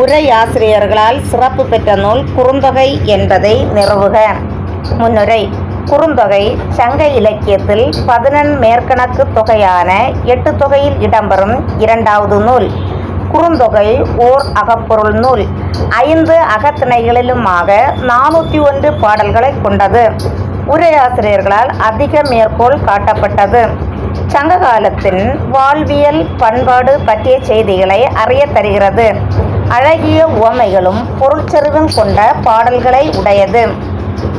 உரையாசிரியர்களால் சிறப்பு பெற்ற நூல் குறுந்தொகை என்பதை நிறுவுக. முன்னுரை குறுந்தொகை சங்க இலக்கியத்தில் பதினெண் மேற்கணக்கு தொகையான எட்டு தொகையில் இடம்பெறும் இரண்டாவது நூல். குறுந்தொகை ஓர் அகப்பொருள் நூல். ஐந்து அகத்திணைகளிலுமாக நானூற்றி ஒன்று பாடல்களை கொண்டது. உரையாசிரியர்களால் அதிக மேற்கோள் காட்டப்பட்டது. சங்க காலத்தின் வாழ்வியல் பண்பாடு பற்றிய செய்திகளை அறிய தருகிறது. அழகிய உவமைகளும் பொருட்செருவும் கொண்ட பாடல்களை உடையது.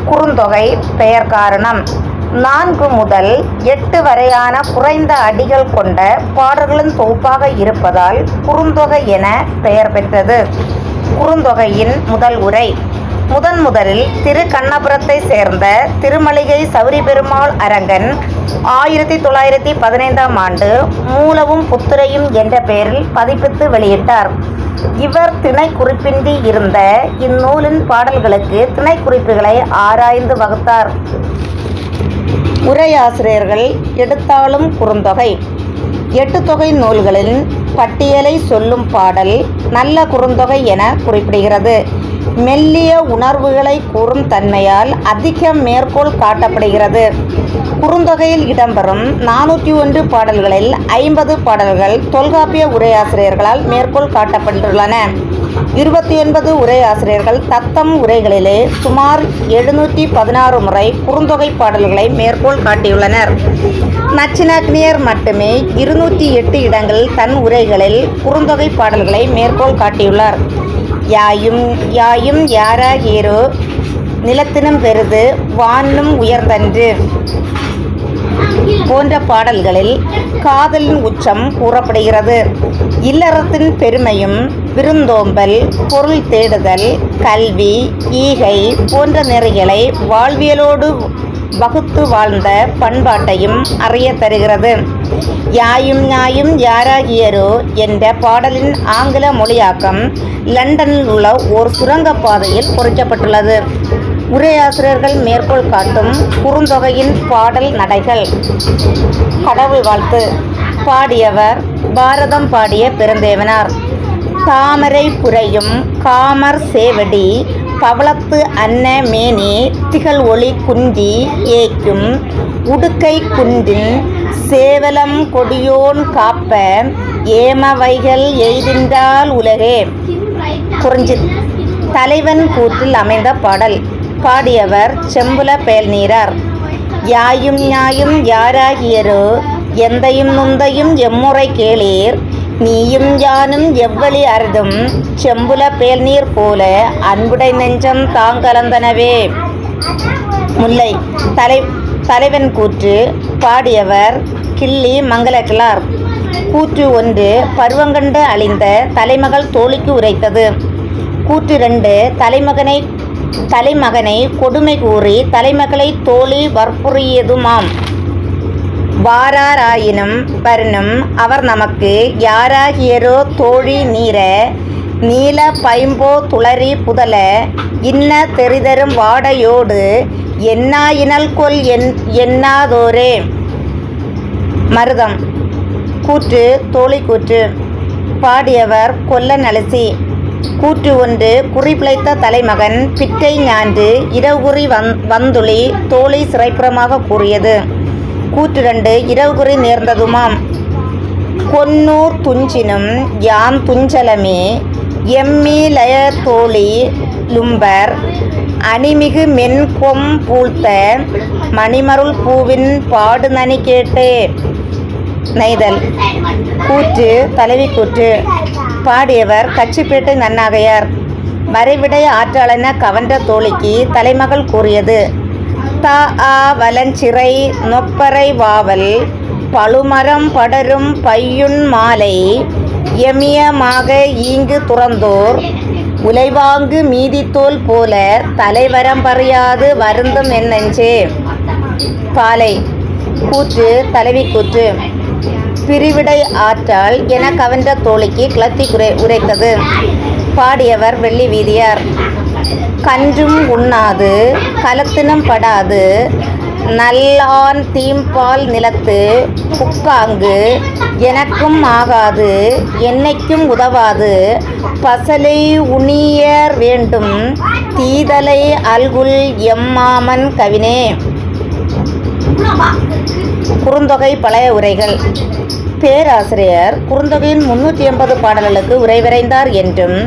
குறுந்தொகை பெயர் காரணம். நான்கு முதல் எட்டு வரையான குறைந்த அடிகள் கொண்ட பாடல்களின் தொகுப்பாக இருப்பதால் குறுந்தொகை என பெயர் பெற்றது. குறுந்தொகையின் முதல் உரை. முதன் முதலில் திரு கண்ணபுரத்தை சேர்ந்த திருமளிகை சௌரி பெருமாள் அரங்கன் ஆயிரத்தி தொள்ளாயிரத்தி பதினைந்தாம் ஆண்டு மூலவும் புத்துரையும் என்ற பெயரில் பதிப்பித்து வெளியிட்டார். இவர் திணை குறிப்பின்றி இருந்த இந்நூலின் பாடல்களுக்கு திணை குறிப்புகளை ஆராய்ந்து வகுத்தார். உரையாசிரியர்கள் எடுத்தாலும் குறுந்தொகை. எட்டு தொகை நூல்களின் பட்டியலை சொல்லும் பாடல் நல்ல குறுந்தொகை என குறிப்பிடுகிறது. மெல்லிய உணர்வுகளை கூறும் தன்மையால் அதிக மேற்கோள் காட்டப்படுகிறது. குறுந்தொகையில் இடம்பெறும் நானூற்றி ஒன்று பாடல்களில் ஐம்பது பாடல்கள் தொல்காப்பிய உரையாசிரியர்களால் மேற்கோள் காட்டப்பட்டுள்ளன. இருபத்தி ஒன்பது உரையாசிரியர்கள் தத்தம் உரைகளிலே சுமார் எழுநூற்றி பதினாறு முறை குறுந்தொகை பாடல்களை மேற்கோள் காட்டியுள்ளனர். நச்சினாக்னியர் மட்டுமே இருநூற்றி எட்டு இடங்களில் தன் உரைகளில் குறுந்தொகை பாடல்களை மேற்கோள் காட்டியுள்ளார். யாயும் யாயும் யாராகீரோ நிலத்தினும் பெருது வானும் உயர்ந்தன்று. போன்ற பாடல்களில் காதலின் உச்சம் கூறப்படுகிறது. இல்லறத்தின் பெருமையும் விருந்தோம்பல் பொருள் தேடுதல் கல்வி ஈகை போன்ற நெறிகளை வாழ்வியலோடு வகுத்து வாழ்ந்த பண்பாட்டையும் அறிய தருகிறது. யாயும் நாயும் யாராகியரோ என்ற பாடலின் ஆங்கில மொழியாக்கம் லண்டனில் உள்ள ஓர் சுரங்கப்பாதையில் பொறிக்கப்பட்டுள்ளது. உரையாசிரியர்கள் மேற்கோள் காட்டும் குறுந்தொகையின் பாடல் நடைகள். கடவுள் வாழ்த்து. பாடியவர் பாரதம் பாடிய பெருந்தேவனார். தாமரை புரையும் காமர் சேவடி பவளத்து அன்ன மேனி திகழ் ஒளி குந்தி ஏக்கும் உடுக்கை குந்தின் சேவலம் கொடியோன் காப்ப ஏமவைகள் எய்தின்றால் உலகே. குறிஞ்சி தலைவன் கூற்றில் அமைந்த பாடல். பாடியவர் செம்புல பேல்நீரார். யாயும் ஞாயும் யாராகியரோ எந்தையும் நுந்தையும் எம்முறை கேளீர். நீயும் யானும் எவ்வளி அருதும் செம்புல பேல்நீர் போல அன்புடை நெஞ்சம் தாங்கலந்தனவே. முல்லை தலை தலைவன் கூற்று பாடியவர் கிள்ளி மங்களக்கிழார் கூற்று ஒன்று பருவங்கண்டு அழிந்த தலைமகள் தோழிக்கு உரைத்தது. கூற்று ரெண்டு தலைமகனை தலைமகனை கொடுமை கூறி தலைமகளை தோழி வற்புறியதுமாம் வாராராயினும் பருணும் அவர் நமக்கு யாராகியரோ தோழி நீர நீல பைம்போ துளரி புதல இன்ன தெரிதரும் வாடையோடு என்னாயினல் கொல் என் எண்ணாதோரே மருதம். கூற்று தோழி கூற்று. பாடியவர் கொல்ல நலசி கூற்று ஒன்று குறிப்பிழைத்த தலைமகன் பிட்டை ஞாண்டு இரவுகுறி வந் வந்துளி தோழி சிறைப்புறமாக கூறியது. கூற்று ரெண்டு இரவுகுறி நேர்ந்ததுமாம். கொன்னூர் துஞ்சினும் யாம் துஞ்சலமே எம்மி லய தோழி லும்பர் அணிமிகு மென்கொம் பூழ்த்த மணிமருள் பூவின் பாடு நனி கேட்டே. நெய்தல் கூற்று தலைவி கூற்று. பாடியவர் கச்சிப்பேட்டை நன்னாகையார். மறைவிடை ஆற்றாளன கவன்ற தோழிக்கு தலைமகள் கூறியது. த ஆ வலஞ்சிறை நொப்பறை வாவல் பழுமரம் படரும் பையுன் மாலை எமியமாக ஈங்கு துறந்தோர் உலைவாங்கு மீதித்தோல் போல தலைவரம் பறியாது வருந்தும் என் நெஞ்சே. பாலை கூற்று தலைவி கூற்று. பிரிவிடை ஆற்றால் என கவன்ற தோழிக்கு கிளத்தி குறை உரைத்தது. பாடியவர் வெள்ளி வீதியார். கன்றும் உண்ணாது கலத்தினம் படாது நல்லான் தீம்பால் நிலத்து புக்காங்கு எனக்கும் ஆகாது என்னைக்கும் உதவாது. பசலை உணியர் வேண்டும் தீதலை அல்குல் எம்மாமன் கவினே. குறுந்தொகை பழைய உரைகள். பேராசிரியர் குறுந்தொகையின் முன்னூற்றி எண்பது பாடல்களுக்கு உரை விரைந்தார் என்றும்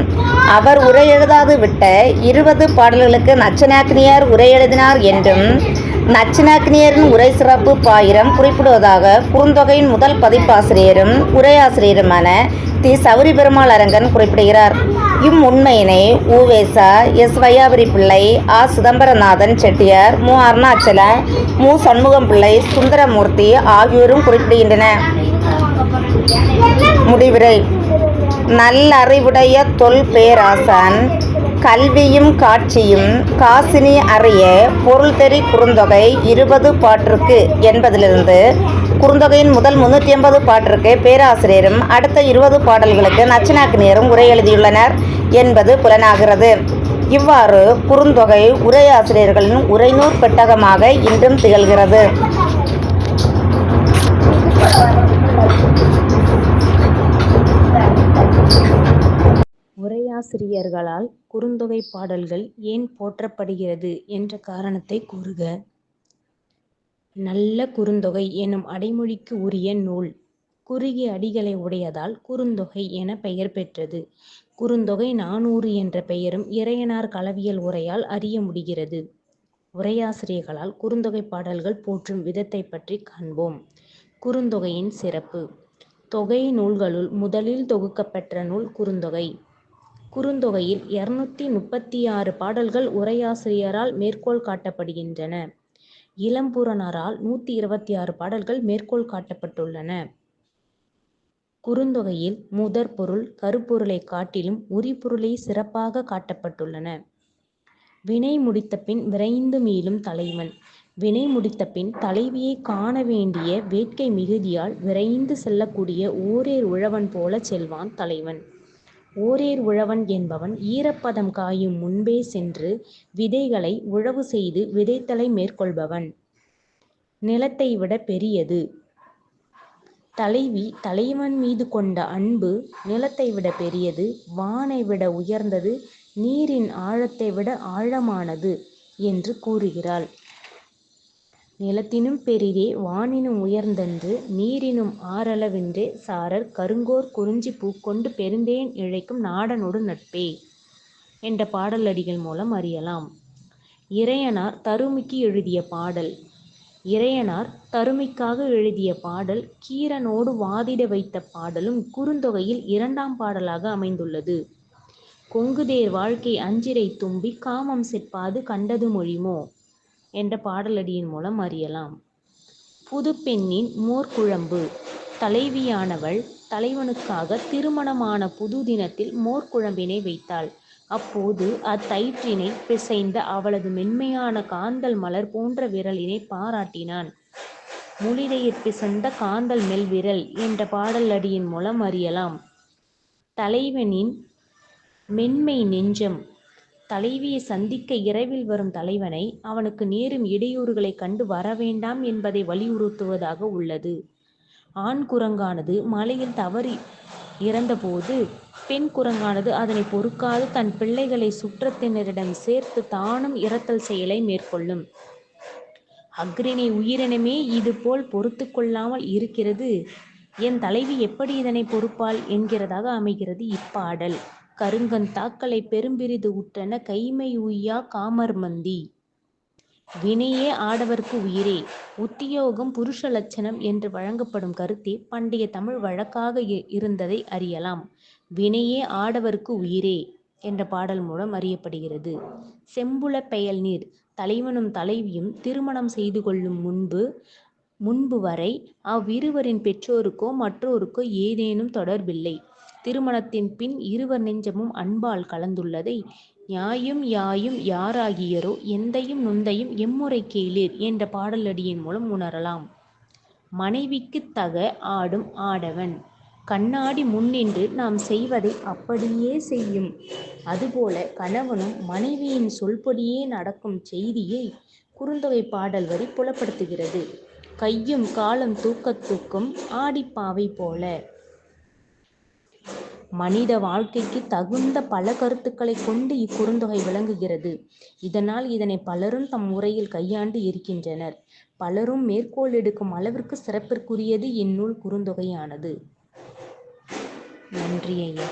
அவர் உரை எழுதாது விட்ட இருபது பாடல்களுக்கு நச்சநாக்கினியார் உரை எழுதினார் என்றும் நச்சினாக்னியரின் உரை சிறப்பு பாயிரம் குறிப்பிடுவதாக குறுந்தொகையின் முதல் பதிப்பாசிரியரும் உரையாசிரியருமான தி. சௌரி பெருமாள் அரங்கன் குறிப்பிடுகிறார். இம்முண்மையினை உவேசா எஸ். வையாபுரி பிள்ளை ஆ. சிதம்பரநாதன் செட்டியார் மு. அருணாச்சல மு. சண்முகம் பிள்ளை சுந்தரமூர்த்தி ஆகியோரும் குறிப்பிடுகின்றன. முடிவுரை. நல்லறிவுடைய தொல் பேராசான் கல்வியும் காட்சியும் காசினி அறிய பொருள்தெறி குறுந்தொகை இருபது பாட்டிற்கு என்பதிலிருந்து குறுந்தொகையின் முதல் முன்னூற்றி ஐம்பது பாட்டிற்கு பேராசிரியரும் அடுத்த இருபது பாடல்களுக்கு நச்சினாக்கினியரும் உரை எழுதியுள்ளனர் என்பது புலனாகிறது. இவ்வாறு குறுந்தொகை உரையாசிரியர்களின் உரைநூற் பெட்டகமாக இன்றும் திகழ்கிறது. உரையாசிரியர்களால் குறுந்தொகை பாடல்கள் ஏன் போற்றப்படுகிறது என்ற காரணத்தை கூறுக. நல்ல குறுந்தொகை எனும் அடைமொழிக்கு உரிய நூல். குறுகிய அடிகளை உடையதால் குறுந்தொகை என பெயர் பெற்றது. குறுந்தொகை நானூறு என்ற பெயரும் இறையனார் களவியல் உரையால் அறிய முடிகிறது. உரையாசிரியர்களால் குறுந்தொகை பாடல்கள் போற்றும் விதத்தைப் பற்றி காண்போம். குறுந்தொகையின் சிறப்பு. தொகை நூல்களுள் முதலில் தொகுக்கப்பெற்ற நூல் குறுந்தொகை. குறுந்தொகையில் இரநூத்தி முப்பத்தி ஆறு பாடல்கள் உரையாசிரியரால் மேற்கோள் காட்டப்படுகின்றன. இளம்பூரணரால் நூற்றி இருபத்தாறு பாடல்கள் மேற்கோள் காட்டப்பட்டுள்ளன. குறுந்தொகையில் முதற்பொருள் கருப்பொருளைக் காட்டிலும் உரிப்பொருளே சிறப்பாக காட்டப்பட்டுள்ளன. வினை முடித்தபின் விரைந்து மீளும் தலைவன். வினை முடித்தபின் தலைவியைக் காண வேண்டிய வேட்கை மிகுதியால் விரைந்து செல்லக்கூடிய ஓரேர் உழவன் போல செல்வான் தலைவன். ஓரேர் உழவன் என்பவன் ஈரப்பதம் காயும் முன்பே சென்று விதைகளை உழவு செய்து விதைத்தலை மேற்கொள்பவன். நிலத்தை விடப் பெரியது. தலைவி தலைவன் மீது கொண்ட அன்பு நிலத்தை விட பெரியது வானை விட உயர்ந்தது நீரின் ஆழத்தை விட ஆழமானது என்று கூறுகிறாள். நிலத்தினும் பெரிதே வானினும் உயர்ந்தன்று நீரினும் ஆரளவின்றே சாரற் கருங்கோற் குறிஞ்சி பூக்கொண்டு பெருந்தேன் இழைக்கும் நாடனொடு நட்பே. என்ற பாடலடிகள் மூலம் அறியலாம். இறையனார் தருமிக்கு எழுதிய பாடல் இறையனார் தருமிக்காக எழுதிய பாடல் கீரனோடு வாதிட வைத்த பாடலும் குறுந்தொகையில் இரண்டாம் பாடலாக அமைந்துள்ளது. கொங்குதேர் வாழ்க்கை அஞ்சிரை தும்பி காமம் செற்பாது கண்டது மொழிமோ? என்ற பாடலடியின் மூலம் அறியலாம். புதுப்பெண்ணின் மோர்க்குழம்பு தலைவியானவள் தலைவனுக்காக திருமணமான புது தினத்தில் மோர்க்குழம்பினை வைத்தாள். அப்போது அத்தயிற்றினை பிசைந்த அவளது மென்மையான காந்தல் மலர் போன்ற விரலினை பாராட்டினான். முளிதயிர் பிசைந்த மெல் விரல் என்ற பாடலடியின் மூலம் அறியலாம். தலைவனின் மென்மை நெஞ்சம் தலைவியை சந்திக்க இரவில் வரும் தலைவனை அவனுக்கு நேரும் இடையூறுகளை கண்டு வரவேண்டாம் என்பதை வலியுறுத்துவதாக உள்ளது. ஆண் குரங்கானது மலையில் தவறி இறந்தபோது பெண் குரங்கானது அதனை பொறுக்காது தன் பிள்ளைகளை சுற்றத்தினரிடம் சேர்த்து தானும் இறத்தல் செயலை மேற்கொள்ளும். அஃறிணை உயிரினமே இதுபோல் பொறுத்து கொள்ளாமல் இருக்கிறது என் தலைவி எப்படி இதனைப் பொறுப்பாள்? என்கிறதாக அமைகிறது இப்பாடல். கருங்கந்தாக்களை பெரும்பிறிது உற்றன உய்யா காமர் காமர்மந்தி. வினையே ஆடவர்க்கு உயிரே. உத்தியோகம் புருஷ லட்சணம் என்று வழங்கப்படும் கருத்தே பண்டைய தமிழ் வழக்காக இருந்ததை அறியலாம். வினையே ஆடவர்க்கு உயிரே என்ற பாடல் மூலம் அறியப்படுகிறது. செம்புலப் பெயல்நீர் தலைவனும் தலைவியும் திருமணம் செய்து கொள்ளும் முன்பு முன்பு வரை அவ்விருவரின் பெற்றோருக்கோ மற்றோருக்கோ ஏதேனும் தொடர்பில்லை. திருமணத்தின் பின் இருவர் நெஞ்சமும் அன்பால் கலந்துள்ளதை யாயும் யாயும் யாராகியரோ எந்தையும் நுந்தையும் எம்முறை கேளீர் என்ற பாடலடியின் மூலம் உணரலாம். மனைவிக்குத் தக ஆடும் ஆடவன் கண்ணாடி முன்னின்று நாம் செய்வதை அப்படியே செய்யும். அதுபோல கணவனும் மனைவியின் சொல்படியே நடக்கும் செய்தியை குறுந்தொகை பாடல் வரி புலப்படுத்துகிறது கையும் காலம் தூக்க தூக்கும் ஆடிப்பாவை போல மனித வாழ்க்கைக்கு தகுந்த பல கருத்துக்களை கொண்டு இக்குறுந்தொகை விளங்குகிறது. இதனால் இதனை பலரும் தம் முறையில் கையாண்டு இருக்கின்றனர். பலரும் மேற்கோள் எடுக்கும் அளவிற்கு சிறப்பிற்குரியது இந்நூல் குறுந்தொகையானது. நன்றி ஐயா.